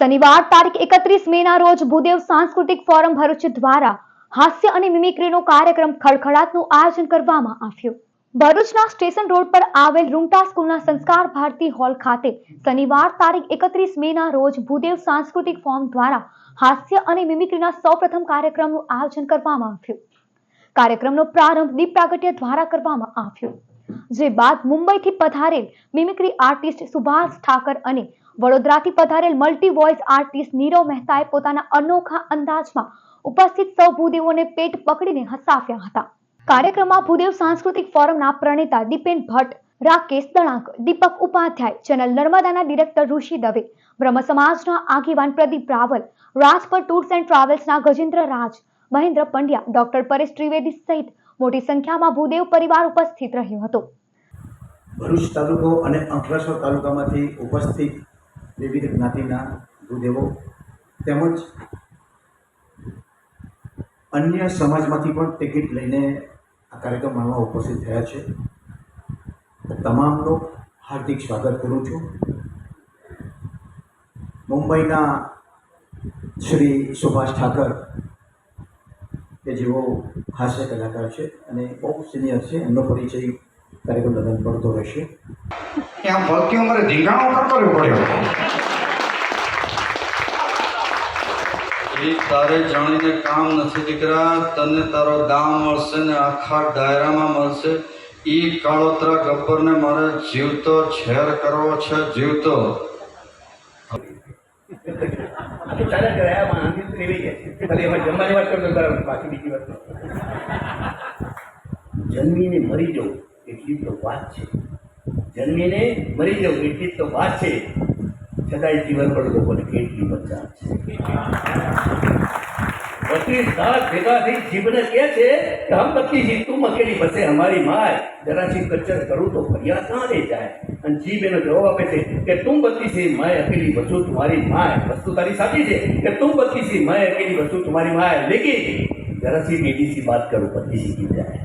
શનિવાર તારીખ એકત્રીસ મેના રોજ ભૂદેવ સાંસ્કૃતિક ફોરમ ભરૂચ દ્વારા હાસ્ય અને મિમિક્રીનો કાર્યક્રમ ખડખડાટનું આયોજન કરવામાં આવ્યું. ભરૂચના સ્ટેશન રોડ પર આવેલ રૂમટા સ્કૂલના સંસ્કાર ભારતી હોલ ખાતે શનિવાર તારીખ એકત્રીસ મેના રોજ ભૂદેવ સાંસ્કૃતિક ફોરમ દ્વારા હાસ્ય અને મિમિક્રીના સૌપ્રથમ કાર્યક્રમનું આયોજન કરવામાં આવ્યું. કાર્યક્રમનો પ્રારંભ દીપ પ્રાગટ્ય દ્વારા કરવામાં આવ્યો. જે બાદ મુંબઈથી પધારેલ મિમિક્રી આર્ટિસ્ટ સુભાષ ઠાકર અને વડોદરાથી પધારેલ મલ્ટી વોઇસ આર્ટિસ્ટ નીરવ મહેતાએ પોતાના અનોખા અંદાજમાં ઉપસ્થિત સૌ ભૂદેવોને પેટ પકડીને હસાવ્યા હતા. કાર્યક્રમમાં ભૂદેવ સાંસ્કૃતિક ફોરમના પ્રણેતા દીપેન ભટ્ટ, રાકેશ દણાક દીપક ઉપાધ્યાય, ચેનલ નર્મદાના ડિરેક્ટર ઋષિ દવે, બ્રહ્મ સમાજના આગેવાન પ્રદીપ રાવલ રાજપર ટૂર્સ એન્ડ ટ્રાવેલ્સના ગજેન્દ્ર રાજ મહેન્દ્ર પંડ્યા, ડોક્ટર પરેશ ત્રિવેદી સહિત મોટી સંખ્યામાં ભૂદેવ પરિવાર ઉપસ્થિત રહ્યો હતો. ભરૂચ તાલુકો અને અંકલેશ્વર તાલુકામાંથી ઉપસ્થિત વિવિધ જ્ઞાતિના ભૂદેવો તેમજ અન્ય સમાજમાંથી પણ ટિકિટ લઈને આ કાર્યક્રમ માણવા ઉપસ્થિત થયા છે. તમામનો હાર્દિક સ્વાગત કરું છું. મુંબઈના શ્રી સુભાષ ઠાકર કે જેઓ હાસ્ય કલાકાર છે અને બહુ સિનિયર છે એમનો પરિચય કાર્યક્રમ દરમિયાન પડતો રહેશે. ત્યાં ભરતી અમારે ધીંગાણો કરતો રહ્યો પડ્યો એ તારે જાણીને કામ નથી દીકરા તને તારો દામ મળશે ને આખા દાયરામાં મળશે. એ કાળોતરા ગબ્બરને મારે જીવતો છેર કરવો છે જીવતો. ખાલી એમાં જમવાની વાત કરતો બરાબર બાકી બીજી વાત. જન્મીને મરી જવું, એટલી તો વાત છે. જન્મીને મરી જવું, એટલી તો વાત છે. છતાંય જીવન પર લોકોને કેટલી મજા છે. વકીલ સાહેબ ભેગા થઈ જીભને કહે છે કે, હમ બત્તી તું મકેલી બસે, અમારી માય. જરાસી કચ્ચર કરું તો ફરિયાદ ના લઈ જાય. અને જીભ એનો જવાબ આપે છે કે, તું બત્તી છે મેં અકેલી વસ્તુ તમારી માય. વસ્તુ તારી સાચી છે કે, તું બત્તી છે મેં અકેલી વસ્તુ તમારી માય. લેકિન જરાસી બીડી સી વાત કરું બત્તી કી જાય.